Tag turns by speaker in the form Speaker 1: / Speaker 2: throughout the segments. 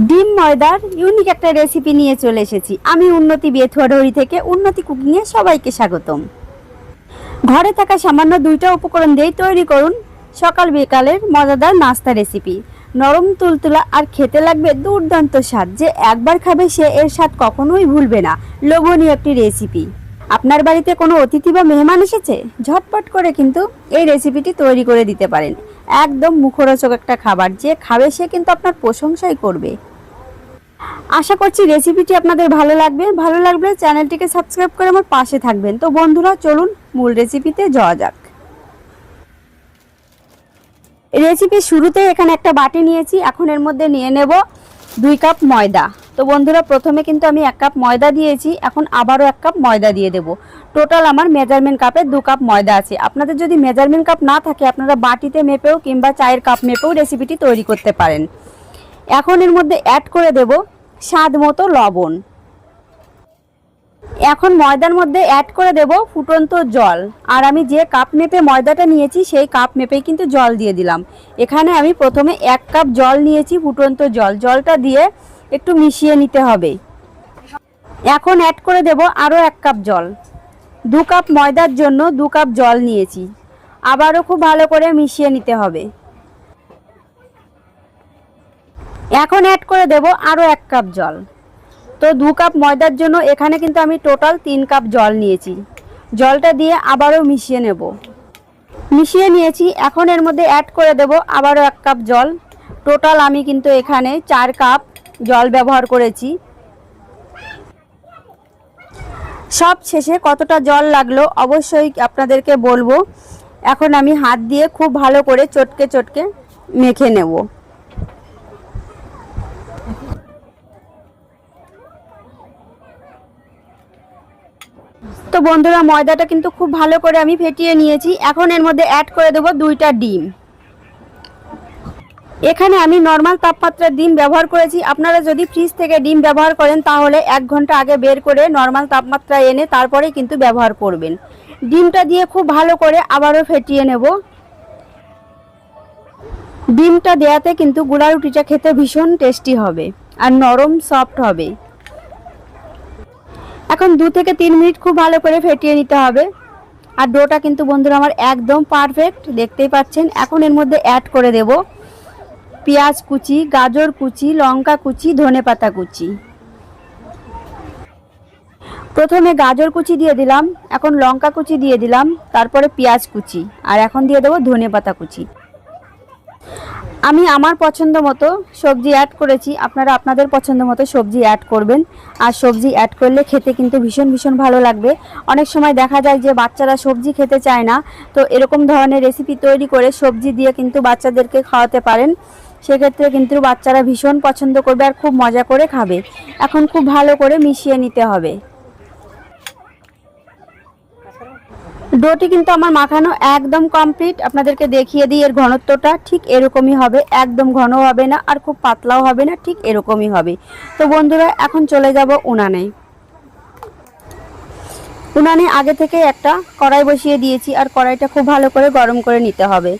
Speaker 1: ডিম ময়দার ইউনিক একটা রেসিপি নিয়ে চলে এসেছি। আমি উন্নতি বেথুয়াডহরি থেকে উন্নতি কুকিংয়ে সবাইকে স্বাগতম। ঘরে থাকা সামান্য দুইটা উপকরণ দিয়েই তৈরি করুন সকাল বিকালের মজাদার নাস্তা রেসিপি নরম তুলতুলা আর খেতে লাগবে দুর্দান্ত স্বাদ। যে একবার খাবে সে এর স্বাদ কখনোই ভুলবে না। লোভনীয় একটি রেসিপি আপনার বাড়িতে কোনো অতিথি বা মেহমান এসেছে? ঝটপট করে কিন্তু এই রেসিপিটি তৈরি করে দিতে পারেন। একদম মুখরোচক একটা খাবার, যে খাবে সে কিন্তু আপনার প্রশংসাই করবে। আশা করছি রেসিপিটি আপনাদের ভালো লাগবে। ভালো লাগলে চ্যানেলটিকে সাবস্ক্রাইব করে আমার পাশে থাকবেন। তো বন্ধুরা, চলুন মূল রেসিপিতে যাওয়া যাক। রেসিপির শুরুতে এখানে একটা বাটি নিয়েছি। এখন এর মধ্যে নিয়ে নেব দুই কাপ ময়দা। তো বন্ধুরা, প্রথমে কিন্তু আমি এক কাপ ময়দা দিয়েছি, এখন আবারও এক কাপ ময়দা দিয়ে দেব। টোটাল আমার মেজারমেন্ট কাপে দু কাপ ময়দা আছে। আপনাদের যদি মেজারমেন্ট কাপ না থাকে, আপনারা বাটিতে মেপেও কিংবা চায়ের কাপ মেপেও রেসিপিটি তৈরি করতে পারেন। এখন এর মধ্যে অ্যাড করে দেব স্বাদ মতো লবণ। এখন ময়দার মধ্যে অ্যাড করে দেব ফুটন্ত জল। আর আমি যে কাপ মেপে ময়দাটা নিয়েছি, সেই কাপ মেপেই কিন্তু জল দিয়ে দিলাম। এখানে আমি প্রথমে এক কাপ জল নিয়েছি, ফুটন্ত জল। জলটা দিয়ে একটু মিশিয়ে নিতে হবে। এখন অ্যাড করে দেব আরও এক কাপ জল। দু কাপ ময়দার জন্য দু কাপ জল নিয়েছি। আবারও খুব ভালো করে মিশিয়ে নিতে হবে। এখন অ্যাড করে দেব আরও এক কাপ জল। তো দু কাপ ময়দার জন্য এখানে কিন্তু আমি টোটাল তিন কাপ জল নিয়েছি। জলটা দিয়ে আবারও মিশিয়ে নেব। মিশিয়ে নিয়েছি, এখন এর মধ্যে অ্যাড করে দেব আবারও এক কাপ জল। টোটাল আমি কিন্তু এখানে চার কাপ জল ব্যবহার করেছি। সব শেষে কতটা জল লাগল অবশ্যই আপনাদেরকে বলব। এখন আমি হাত দিয়ে খুব ভালো করে চটকে চটকে মেখে নেব। তো বন্ধুরা, ময়দাটা কিন্তু খুব ভালো করে আমি ফেটিয়ে নিয়েছি। এখন এর মধ্যে অ্যাড করে দেবো দুইটা ডিম। এখানে আমি নর্মাল তাপমাত্রার ডিম ব্যবহার করেছি। আপনারা যদি ফ্রিজ থেকে ডিম ব্যবহার করেন, তাহলে এক ঘণ্টা আগে বের করে নর্মাল তাপমাত্রা এনে তারপরে কিন্তু ব্যবহার করবেন। ডিমটা দিয়ে খুব ভালো করে আবারও ফেটিয়ে নেব। ডিমটা দেয়াতে কিন্তু গুড়া রুটিটা খেতে ভীষণ টেস্টি হবে আর নরম সফট হবে। এখন দু থেকে তিন মিনিট খুব ভালো করে ফেটিয়ে নিতে হবে। আর ডোটা কিন্তু বন্ধুরা আমার একদম পারফেক্ট দেখতেই পাচ্ছেন। এখন এর মধ্যে অ্যাড করে দেব। পেঁয়াজ কুচি, গাজর কুচি, লঙ্কা কুচি, ধনে পাতা কুচি। প্রথমে গাজর কুচি দিয়ে দিলাম, এখন লঙ্কা কুচি দিয়ে দিলাম, তারপরে পেঁয়াজ কুচি, আর এখন দিয়ে দেবো ধনে পাতা কুচি। আমি আমার পছন্দ মতো সবজি অ্যাড করেছি, আপনারা আপনাদের পছন্দ মতো সবজি অ্যাড করবেন, আর সবজি অ্যাড করলে খেতে কিন্তু ভীষণ ভীষণ ভালো লাগবে। অনেক সময় দেখা যায় যে বাচ্চারা সবজি খেতে চায় না, তো এরকম ধরনের রেসিপি তৈরি করে সবজি দিয়ে কিন্তু বাচ্চাদেরকে খাওয়াতে পারেন। সেক্ষেত্রে কিন্তু বাচ্চারা ভীষণ পছন্দ করবে আর খুব মজা করে খাবে। এখন খুব ভালো করে মিশিয়ে নিতে হবে। ডোটি কিন্তু আমার মাখানো একদম কমপ্লিট। আপনাদেরকে দেখিয়ে দিই এর ঘনত্বটা। ঠিক এরকমই হবে। একদম ঘন হবে না আর খুব পাতলাও হবে না। ঠিক এরকমই হবে। তো বন্ধুরা, এখন চলে যাব উনানে। উনানে আগে থেকে একটা কড়াই বসিয়ে দিয়েছি। আর কড়াইটা খুব ভালো করে গরম করে নিতে হবে।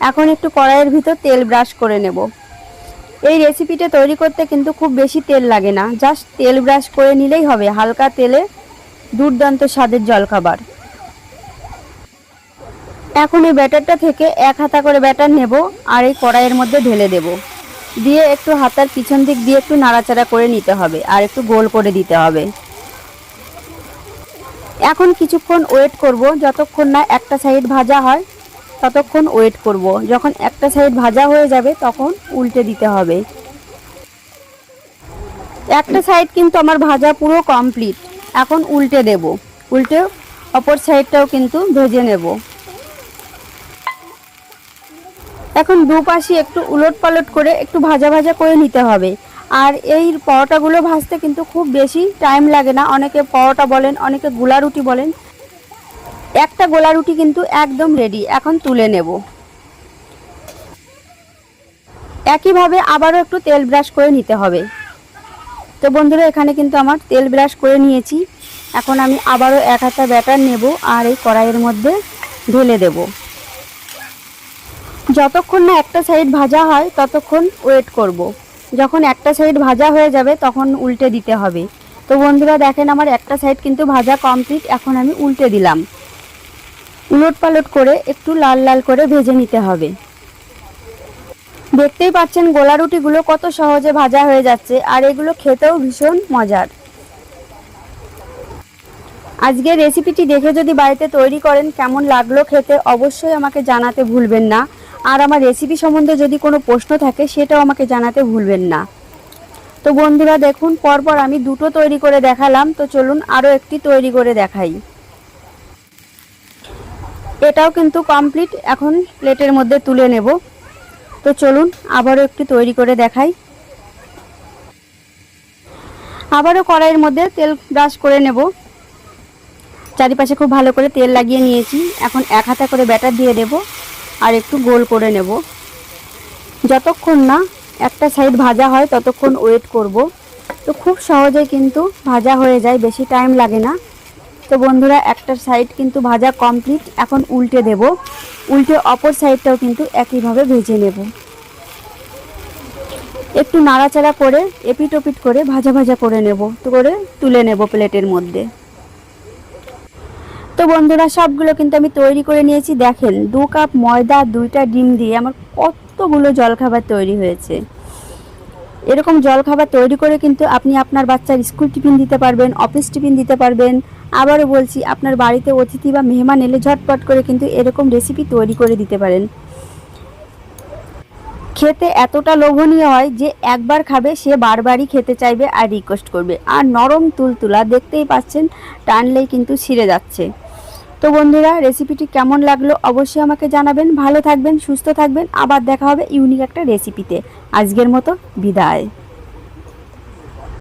Speaker 1: এখন একটু কড়াইয়ের ভিতর তেল ব্রাশ করে নেব। এই রেসিপিটা তৈরি করতে কিন্তু খুব বেশি তেল লাগে না। জাস্ট তেল ব্রাশ করে নিলেই হবে, হালকা তেলে দুর্দান্ত স্বাদের জলখাবার। এখন এই ব্যাটারটা থেকে এক হাতা করে ব্যাটার নেব আর এই কড়াইয়ের মধ্যে ঢেলে দেব। দিয়ে একটু হাতার পিছন দিক দিয়ে একটু নাড়াচাড়া করে নিতে হবে আর একটু গোল করে দিতে হবে। এখন কিছুক্ষণ ওয়েট করব, যতক্ষণ না একটা সাইড ভাজা হয় ততক্ষণ ওয়েট করব। যখন একটা সাইড ভাজা হয়ে যাবে, তখন উল্টে দিতে হবে। একটা সাইড কিন্তু আমার ভাজা পুরো কমপ্লিট এখন উল্টে দেব। উল্টে অপর সাইডটাও কিন্তু ভেজে নেব। এখন দুপাশে একটু উলট পালট করে একটু ভাজা ভাজা করে নিতে হবে। আর এই পরোটাগুলো ভাজতে কিন্তু খুব বেশি টাইম লাগে না। অনেকে পরোটা বলেন, অনেকে গোলা রুটি বলেন। একটা গোলা রুটি কিন্তু একদম রেডি এখন তুলে নেব। একইভাবে আবারও একটু তেল ব্রাশ করে নিতে হবে। তো বন্ধুরা, এখানে কিন্তু আমার তেল ব্রাশ করে নিয়েছি। এখন আমি আবারও এক হাতা ব্যাটার নেব আর এই কড়াইয়ের মধ্যে ঢেলে দেব। যতক্ষণ না একটা সাইড ভাজা হয়, ততক্ষণ ওয়েট করব। যখন একটা সাইড ভাজা হয়ে যাবে, তখন উল্টে দিতে হবে। তো বন্ধুরা, দেখেন আমার একটা সাইড কিন্তু ভাজা কমপ্লিট এখন আমি উল্টে দিলাম। উলট পালট করে একটু লাল লাল করে ভেজে নিতে হবে। দেখতেই পাচ্ছেন গোলা রুটিগুলো কত সহজে ভাজা হয়ে যাচ্ছে আর এগুলো খেতেও ভীষণ মজার। আজকে রেসিপিটি দেখে যদি বাড়িতে তৈরি করেন কেমন লাগল খেতে অবশ্যই আমাকে জানাতে ভুলবেন না। আর আমার রেসিপি সম্বন্ধে যদি কোনো প্রশ্ন থাকে সেটাও আমাকে জানাতে ভুলবেন না। তো বন্ধুরা দেখুন, পরপর আমি দুটো তৈরি করে দেখালাম। তো চলুন আরও একটি তৈরি করে দেখাই। এটাও কিন্তু কমপ্লিট এখন প্লেটের মধ্যে তুলে নেব। তো চলুন, আবারও একটু তৈরি করে দেখাই। আবারও কড়াইয়ের মধ্যে তেল ব্রাশ করে নেব। চারিপাশে খুব ভালো করে তেল লাগিয়ে নিয়েছি। এখন এক হাতা করে ব্যাটার দিয়ে দেব আর একটু গোল করে নেব। যতক্ষণ না একটা সাইড ভাজা হয়, ততক্ষণ ওয়েট করব। তো খুব সহজে কিন্তু ভাজা হয়ে যায়, বেশি টাইম লাগে না। তো বন্ধুরা, একটা সাইড কিন্তু ভাজা কমপ্লিট এখন উল্টে দেব। উল্টে অপর সাইডটাও কিন্তু একইভাবে ভেজে নেব। একটু নাড়াচাড়া করে এপিট ওপিট করে ভাজা ভাজা করে নেব, তো করে তুলে নেব প্লেটের মধ্যে। তো বন্ধুরা, সবগুলো কিন্তু আমি তৈরি করে নিয়েছি। দেখেন, দু কাপ ময়দা, দুইটা ডিম দিয়ে আমার কতগুলো জলখাবার তৈরি হয়েছে। এরকম জলখাবার তৈরি করে কিন্তু আপনি আপনার বাচ্চার স্কুল টিফিন দিতে পারবেন, অফিস টিফিন দিতে পারবেন। আবারও বলছি, আপনার বাড়িতে অতিথি বা মেহমান এলে ঝটপট করে কিন্তু এরকম রেসিপি তৈরি করে দিতে পারেন। খেতে এতটা লোভনীয় হয় যে একবার খাবে, সে বারবারই খেতে চাইবে আর রিকোয়েস্ট করবে। আর নরম তুলতুলা, দেখতেই পাচ্ছেন, টানলেই কিন্তু ছিঁড়ে যাচ্ছে। তো বন্ধুরা রেসিপিটি কেমন লাগল অবশ্যই আমাকে জানাবেন। ভালো থাকবেন, সুস্থ থাকবেন। আবার দেখা হবে ইউনিক একটা রেসিপিতে আজকের মতো বিদায়।